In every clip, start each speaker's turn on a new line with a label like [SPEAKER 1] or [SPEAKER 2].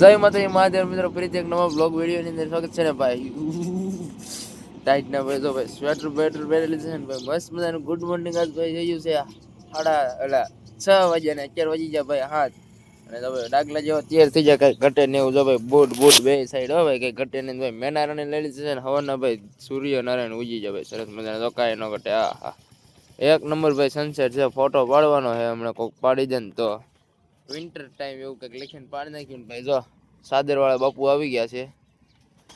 [SPEAKER 1] જય માતા મહાદેવ મિત્રો, ફરીથી એક નવા બ્લોગ વીડિયો ની અંદર સ્વાગત છે ને ભાઈ. ટાઈટ ના ભાઈ, જો ભાઈ સ્વેટર બેટર પહેરેલી છે ને ભાઈ, મસ્ત મજાનું ગુડ મોર્નિંગ આજ ભાઈ થયું છે. સાડા એટલે છ વાગ્યા ને અત્યારે વાગી ગયા ભાઈ, હાથ. અને તો ભાઈ, ડાગલા જેવા તૈયાર થઈ જાય કઈ ઘટે ને એવું, જો ભાઈ બૂટ બૂટ બે સાઈડ હો ભાઈ, કઈ ઘટે ને ભાઈ મેનારાયણ લઈ લીધી છે ને, હવાના ભાઈ સૂર્ય નારાયણ ઉજી જાય ભાઈ, સરસ મજાના તો કાંઈ ન ઘટે હા હા એક નંબર ભાઈ સનસેટ છે ફોટો પાડવાનો છે, હમણાં કોઈક પાડી દે ને તો. વિન્ટર ટાઈમ એવું કંઈક લખીને પાડી નાખ્યું ભાઈ, જો, સાદરવાળા બાપુ આવી ગયા છે.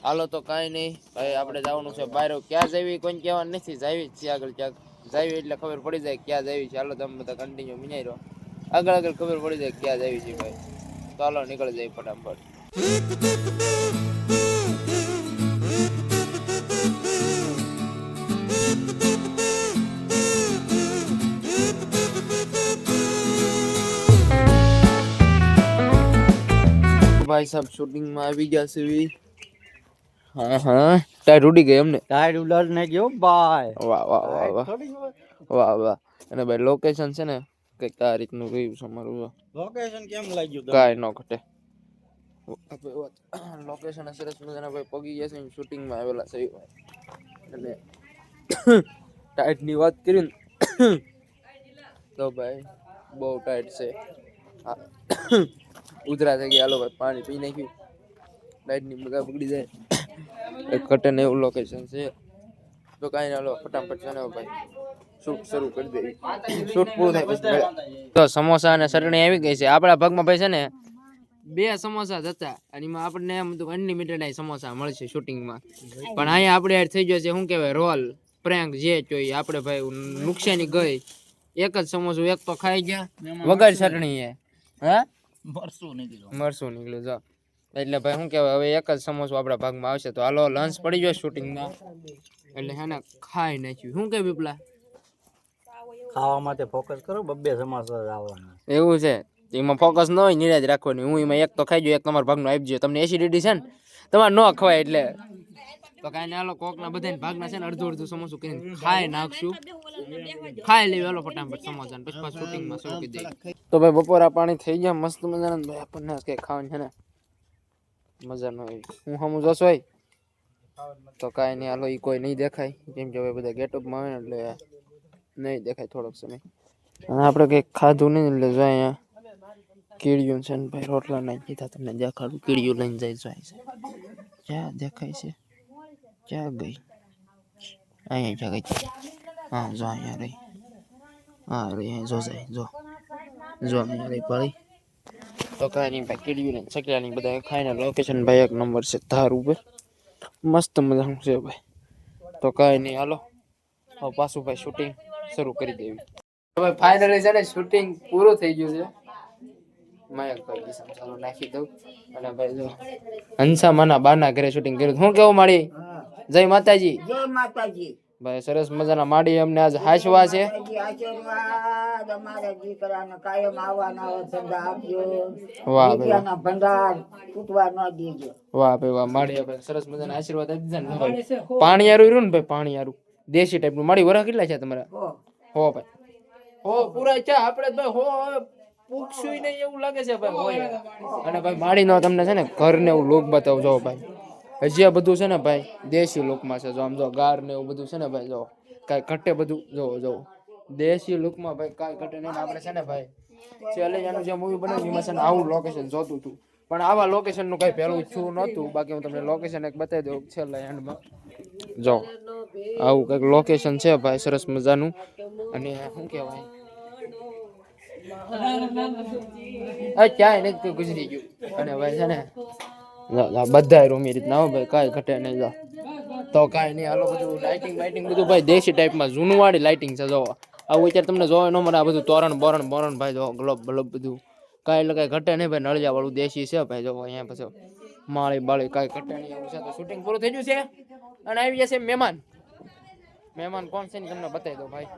[SPEAKER 1] હાલો તો કાંઈ નહીં, ભાઈ, આપણે જવાનું છે બહાર. ક્યાં જવી કોઈ કહેવાનું નથી, જાવી જ છે આગળ ક્યાંક. જાવી એટલે ખબર પડી જાય ક્યાં જાવી છે. હાલો તમે બધા કન્ટિન્યુ મિનાઈ રહો આગળ આગળ ખબર પડી જાય ક્યાં જાવી છે ભાઈ. તો હાલો, નીકળી જાય ફટાફટ. ભાઈ સાહેબ શૂટિંગમાં આવી ગયા છે. હા હા. ટાયર ઉડી ગઈ એમને?
[SPEAKER 2] ટાયર ઉડાડ ને ગયો ભાઈ.
[SPEAKER 1] વાહ વાહ વાહ વાહ. વાહ વાહ. અને ભાઈ લોકેશન છે ને કઈ આ રીતનું રહ્યું છે અમારું
[SPEAKER 2] લોકેશન કેમ લાગ્યું?
[SPEAKER 1] કાંઈ ન ઘટે. લોકેશન સરસ મજાના ભાઈ પગી ગયા છે શૂટિંગમાં આવેલા છે અને ટાઈટની વાત કરી ને તો ભાઈ બહુ ટાઈટ છે. ઉધરા થઈ ગયા. ભાઈ, પાણી પી નાખ્યું. લાઈટની બધા બગડી જાય. ઘટે એવું લોકેશન છે. તો કાંઈ ના લો ફટાફટ છે ભાઈ શરૂ કરી શૂટ પૂરું તો સમોસા અને ચટણી આવી ગઈ છે. આપણા ભાગમાં ભાઈ છે ને, બે સમોસા હતા. અને એમાં આપણને એમ હતું અનલિમિટેડ સમોસા મળશે શૂટિંગમાં. પણ અહીંયા આપણે યાર થઈ ગયો છે, શું કહેવાય, રોલ પ્રેન્ક જે જોઈએ આપણે ભાઈ નુકસાની ગઈ. એક જ સમોસું એક તો ખાઈ ગયા. વગર ચટણી હે હા?
[SPEAKER 2] મરસું નીકળ્યું
[SPEAKER 1] મરસું નીકળ્યું જો. એટલે ભાઈ શું કહેવાય હવે એક જ સમોસો આપણા ભાગમાં આવશે. તો હાલો લંચ પડી જાય શૂટિંગમાં એટલે હે ને ખાઈ નાખ્યું. શું કે પીપલા?
[SPEAKER 2] ખાવા માટે ફોકસ કરો બબ્બે સમાચાર આવવાના.
[SPEAKER 1] એવું છે. એમાં ફોકસ ન હોય નિરાજ રાખવાની. હું એમાં એક તો ખાઈ જાઉં એક તમારા ભાગનો આવી જાય તમને એસિડિટી છે ને? તમારે ન ખવાય એટલે. તો કાંઈ હાલો, કોકના બધાને ભાગના છે ને અડધું અડધું સમોસું કરીને ખાઈ નાખશું. ખાઈ લેવી હાલો ફટાફટ સમોસા ને પછી શૂટિંગમાં શરૂ કરી દઈએ. તો ભાઈ, બપોરા પાણી થઈ ગયા, મસ્ત મજાના ભાઈ, આપણને કંઈ ખાવાનું છે ને મજા ન આવી હું હમું હોય તો કાંઈ નહીં, હાલો એ કોઈ નહીં દેખાય. કેમ કે હવે બધા ગેટઅપમાં આવે એટલે નહીં દેખાય થોડોક સમય. અને આપણે કંઈક ખાધું નહીં એટલે જો અહીંયા કીડિયું છે ને ભાઈ, રોટલા નાખી દીધા, તમને દેખાડું, કીડિયું લઈને જાય જાય છે. ક્યાં દેખાય છે? ક્યાં ગઈ અહીંયા ક્યાં ગઈ હા જો અહીંયા રહી હા રહી જો જાય જો જો અહીંયા રહી પડી તો કાંઈ નહીં ભાઈ નહીં ને નહીં બધા ખાઈને લોકેશન ભાઈ એક નંબર છે ધાર ઉપર મસ્ત મજાનું છે ભાઈ તો કાંઈ નહીં હાલો હવે પાછું ભાઈ શૂટિંગ શરૂ કરી દેવી ભાઈ ફાઇનલી છે ને શૂટિંગ પૂરું થઈ ગયું છે માયક ભાઈ ચાલો નાખી દઉં અને ભાઈ જો હંસામાના બાના ઘરે શૂટિંગ કર્યું હું કેવું માડી જય માતાજી.
[SPEAKER 3] જય માતાજી.
[SPEAKER 1] ભાઈ સરસ મજાના માડી અમને આજ હાસવા છે. વાહ ભાઈ
[SPEAKER 3] ન
[SPEAKER 1] વાહ માડી ભાઈ સરસ મજાના આશીર્વાદ આપી દીધા ને પાણી આરું રહ્યું ને ભાઈ પાણી આરું દેશી ટાઈપનું માડી વરા કેટલા છે તમારા?
[SPEAKER 3] હો.
[SPEAKER 1] ભાઈ. હો પૂરા છે. આપણે ભાઈ હો હવે પૂછશું નહીં એવું લાગે છે ભાઈ હોય. અને ભાઈ માડીનો તમને છે ને ઘર ને એવું લોક બતાવજો ભાઈ. હજી આ બધું છે ને ભાઈ, દેશી લુકમાં છે. જો આમ જો ગાર ને એવું બધું છે ને ભાઈ, જો કાંઈ ઘટે બધું, જો જો. દેશી લુકમાં ભાઈ કાંઈ ઘટે નહીં આપણે છે ને ભાઈ ચેલેન્જનું જે મૂવી બનાવ્યું એમાં છે ને આવું લોકેશન જોતું હતું. પણ આવા લોકેશનનું કાંઈ પહેલું છું નહોતું. બાકી હું તમને લોકેશન એક બતાવી દઉં છેલ્લા એન્ડમાં જો, આવું કંઈક લોકેશન છે ભાઈ, સરસ મજાનું. અને શું કહેવાય? ક્યાંય નથી ગુજરી ગયું. અને ભાઈ છે ને બધા રૂમ એ રીતના હો ભાઈ, કાંઈ ઘટે નહીં જો તો કાંઈ નહીં, હાલો, બધું લાઇટિંગ બાઇટિંગ બધું ભાઈ દેશી ટાઈપમાં જૂનું વાળી લાઇટિંગ છે જો આવું અત્યારે તમને જોવા ન મળે, આ બધું તોરણ, બોરણ બોરણ ભાઈ જો ગ્લોબ ગ્લોબ બધું. કાંઈ એટલે કાંઈ ઘટે નહીં ભાઈ નળિયા વાળું દેશી છે ભાઈ જો અહીંયા પછી માળી બાળી કાંઈ ઘટે નહીં એવું છે, તો શૂટિંગ પૂરું થઈ ગયું છે? અને આવી જશે મહેમાન. મહેમાન કોણ છે ને, તમને બતાવી દો ભાઈ.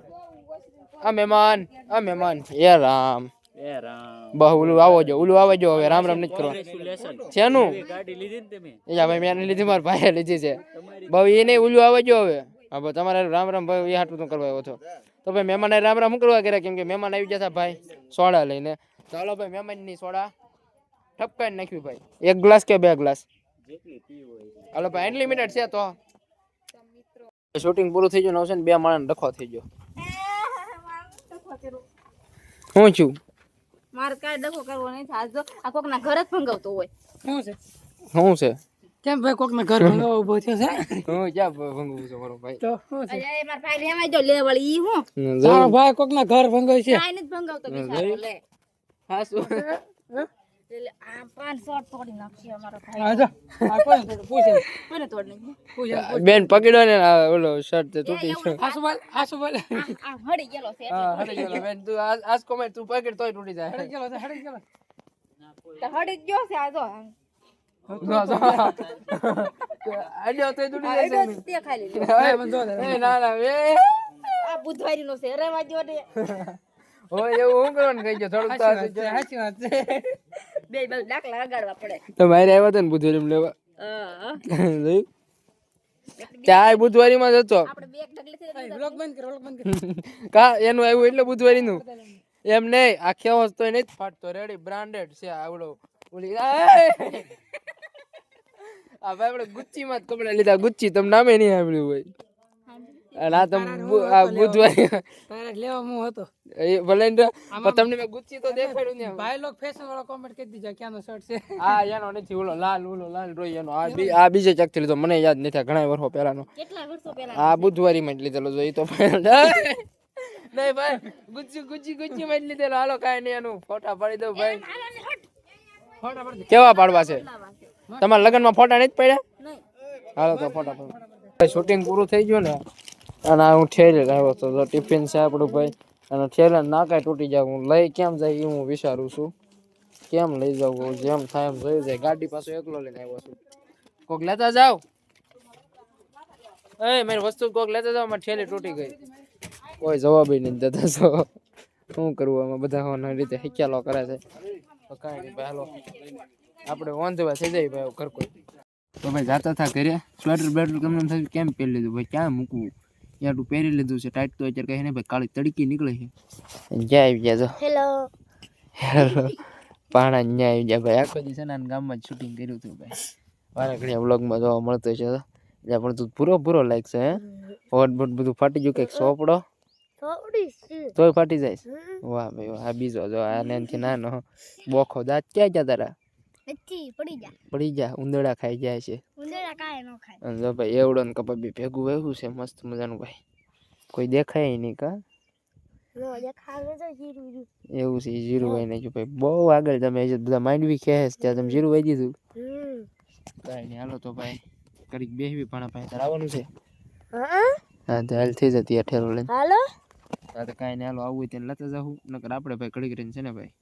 [SPEAKER 1] આ મહેમાન આ મહેમાન. એ રામ. બહુ ઓલું આવો જો ઓલું આવે જો હવે રામ રામ નથી કરવા શેનું?
[SPEAKER 2] ગાડી લીધી
[SPEAKER 1] એ ભાઈ મેં લીધી મારા ભાઈએ લીધી છે. બહુ એ નહીં ઓલું આવે જો હવે. હા ભાઈ તમારે રામ રામ ભાઈ એ હાટું તું કરવા આવ્યો હતો. તો ભાઈ મહેમાન રામ રામ શું કરવા કર્યા કેમ કે મહેમાન આવી જતા ભાઈ સોડા લઈને. ચાલો ભાઈ મહેમાનની સોડા ઠપકાઈ નાખ્યું ભાઈ. એક ગ્લાસ કે બે ગ્લાસ?
[SPEAKER 2] જેટલી પી હોય.
[SPEAKER 1] હાલો ભાઈ અનલિમિટેડ છે તો. શૂટિંગ પૂરું થઈ ગયું ને હવે ને બે માણસ ડખો થઈ ગયો. હું છું?
[SPEAKER 4] મારે કાંઈ ડખો કરવો નહીં થાય જો આ કોકના ઘર જ ભંગાવતો હોય.
[SPEAKER 5] શું છે?
[SPEAKER 1] હું છે?
[SPEAKER 5] કેમ ભાઈ કોક ઘર ભંગાવવા ઊભો થયો છે?
[SPEAKER 1] હું ક્યાં ભંગવું છું મારો ભાઈ?
[SPEAKER 5] તો શું છે?
[SPEAKER 4] અરે મારા ભાઈ લેવાય જો લેવળ ઈ હું.
[SPEAKER 5] તારો? ભાઈ કોક ઘર ભંગાવ છે?
[SPEAKER 4] કાંઈ નથી ભંગાવતો બિચારો લે.
[SPEAKER 1] હા શું? બેન પકડો ને ઓલો શર્ટ તે તૂટી ગયો
[SPEAKER 5] આસુ બોલ આસુ બોલ
[SPEAKER 4] આ આ ગયેલો છે.
[SPEAKER 1] હા હટી ગયો બેન તું આજ આજ કોમેન્ટ તું પકડ તોય તૂટી જાય.
[SPEAKER 5] હડી ગયેલો છે હડી ગયેલો
[SPEAKER 4] તો હળી ગયો છે આ જો.
[SPEAKER 5] દે.
[SPEAKER 4] બુધવારી નો છે રેવા ને
[SPEAKER 1] એવું હું કરવાનું કહી ગયો? થોડુંક
[SPEAKER 5] સાચી વાત છે, છે
[SPEAKER 4] બે બાજુ લગાડવા પડે.
[SPEAKER 1] તો મારે આવ્યા હતા ને બુધવારી લેવા? ચાય બુધવારી માં જતો.
[SPEAKER 4] બે
[SPEAKER 1] કા એનું આવ્યું એટલે બુધવારી નું એમ નહીં આખી ખેવો તો નહીં જ ફાટતો. રેડી બ્રાન્ડેડ છે આવડો ઓલી! આ ભાઈ આપણે ગુચ્ચી માં જ કપડા લીધા. ગુચ્ચી તમને નામે નહીં આવડ્યું હોય. અને આ તમે બુધવારી
[SPEAKER 5] લેવા હું હતો.
[SPEAKER 1] એ ભલે તમને મેં ગુચ્ચી તો દેખાડ્યું ને
[SPEAKER 5] ભાઈ લોક ફેશન વાળો કોમેન્ટ કરી દીધો ક્યાંનો શર્ટ છે?
[SPEAKER 1] આ એનો નથી ઓલો લાલ ઓલો લાલ રોઈ એનો. આ બી આ બીજે લીધો મને યાદ નથી ઘણા વર્ષો પહેલાનો.
[SPEAKER 4] કેટલા વર્ષો પહેલા
[SPEAKER 1] આ બુધવારી માં લીધેલો જો એ તો નહીં ભાઈ ગુચ્ચી ગુચ્ચી ગુચ્ચી માં લીધેલો. હાલો કાંઈ નહીં એનું ફોટા પાડી દઉં ભાઈ.
[SPEAKER 5] ફોટા પડ
[SPEAKER 1] કેવા પાડવા છે? તમારા લગ્નમાં ફોટા નથી પડ્યા? હાલો તો ફોટા પાડો. શૂટિંગ પૂરું થઈ ગયું ને? અને હું ઠેલે આવ્યો હતો તો ટિફિન છે આપણું ભાઈ. અને ઠેલે નાકાય તૂટી જાય, હું લઈ કેમ જાય હું વિચારું છું. કેમ લઈ જાઉં જેમ થાય એમ જોઈ જાય. ગાડી પાછો એકલો લઈને આવ્યો છું. કોક લેતા જાવ? એ, મારી વસ્તુ કોક લેતા જાવ, મારી ઠેલી તૂટી ગઈ. કોઈ જવાબ નહીં દેતા છો શું કરવું આમાં બધા હોના રીતે હિક્યાલો કરે છે. કાંઈ નહીં, ભાઈ, હાલો. આપણે ઓન જવા થઈ જાય ભાઈ, ઘર કોઈ. તો ભાઈ જાતા થા ઘરે. સ્વેટર બેટર કેમ થયું, કેમ પહેરી લીધું? ભાઈ, ક્યાં મૂકવું? તું પહેરી લીધું છે ટાઈટ તો અત્યારે કહે ને ભાઈ કાળી તડકી નીકળે છે. જ્યાં આવી ગયા
[SPEAKER 4] હેલો
[SPEAKER 1] પાણા ન્યા આવી ગયા ભાઈ. આખો દિવસ એના ગામમાં જ શૂટિંગ કર્યું હતું ભાઈ. વારે વ્લોગમાં જોવા મળતો છે એટલે પણ તું પૂરો પૂરો લાઈક છે હે? હોટ બોટ બધું ફાટી ગયું કંઈક સોપડો? તોય ફાટી જાય વાહ ભાઈ વાહ આ બીજો જો આ એનાથી નાનો. બોખો દાંત ક્યાં ગયા તારા?
[SPEAKER 4] નથી પડી જા
[SPEAKER 1] પડી જા ઉંદરડા ખાઈ જાય છે.
[SPEAKER 4] ઉંદરડા કાય ન ખાય.
[SPEAKER 1] જો ભાઈ એવડો ને કપા બી ભેગું વહેવું છે મસ્ત મજાનું ભાઈ. કોઈ દેખાય નહીં કા? એવું છે જીરું વાઈ નાખ્યું ભાઈ બહુ આગળ તમે બધા માંડવી ખેસ ત્યાં તમે જીરું વાઈ દીધું. કાંઈ નહીં હાલો તો ભાઈ કરી બેહવી પણ ભાઈ તારે આવવાનું છે.
[SPEAKER 4] હા?
[SPEAKER 1] તો હાલ થઈ જતી અઠેરો લઈને.
[SPEAKER 4] હાલો?
[SPEAKER 1] હા તો કાંઈ નહીં હાલો આવવું હોય તેને લેતા જાઉં નકર આપણે ભાઈ કડી કરીને છે ને ભાઈ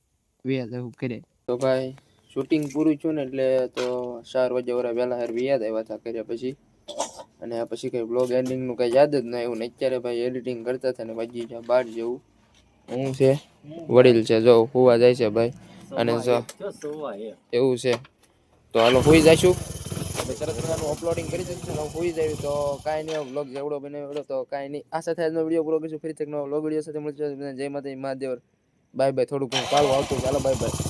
[SPEAKER 1] વ્યા જવું કરે તો ભાઈ શૂટિંગ પૂરું થયું ને એટલે તો ચાર વાગે વરા વહેલા હાર યાદ આવ્યા હતા કર્યા પછી. અને પછી કંઈ બ્લોગ એન્ડિંગનું કંઈ યાદ જ ન આવ્યું ને અત્યારે ભાઈ એડિટિંગ કરતા હતા ને વાગી ગયા બાર જેવું. હું છે વડીલ છે જો હોવા જાય છે ભાઈ. અને જો એવું છે. તો હાલો હોઈ જઈશું સરસ મજાનું અપલોડિંગ કરી દઈશું ને હોઈ જાય તો કાંઈ નહીં બ્લોગ જેવડો બનાવ્યો એવડો તો કાંઈ નહીં. આ સાથે આજનો વીડિયો પૂરો કરીશું ફરીથી એક નવો બ્લોગ વીડિયો સાથે મળશે. જય માતા મહાદેવ. બાય બાય થોડુંક પાલો આવતું. ચાલો બાય બાય.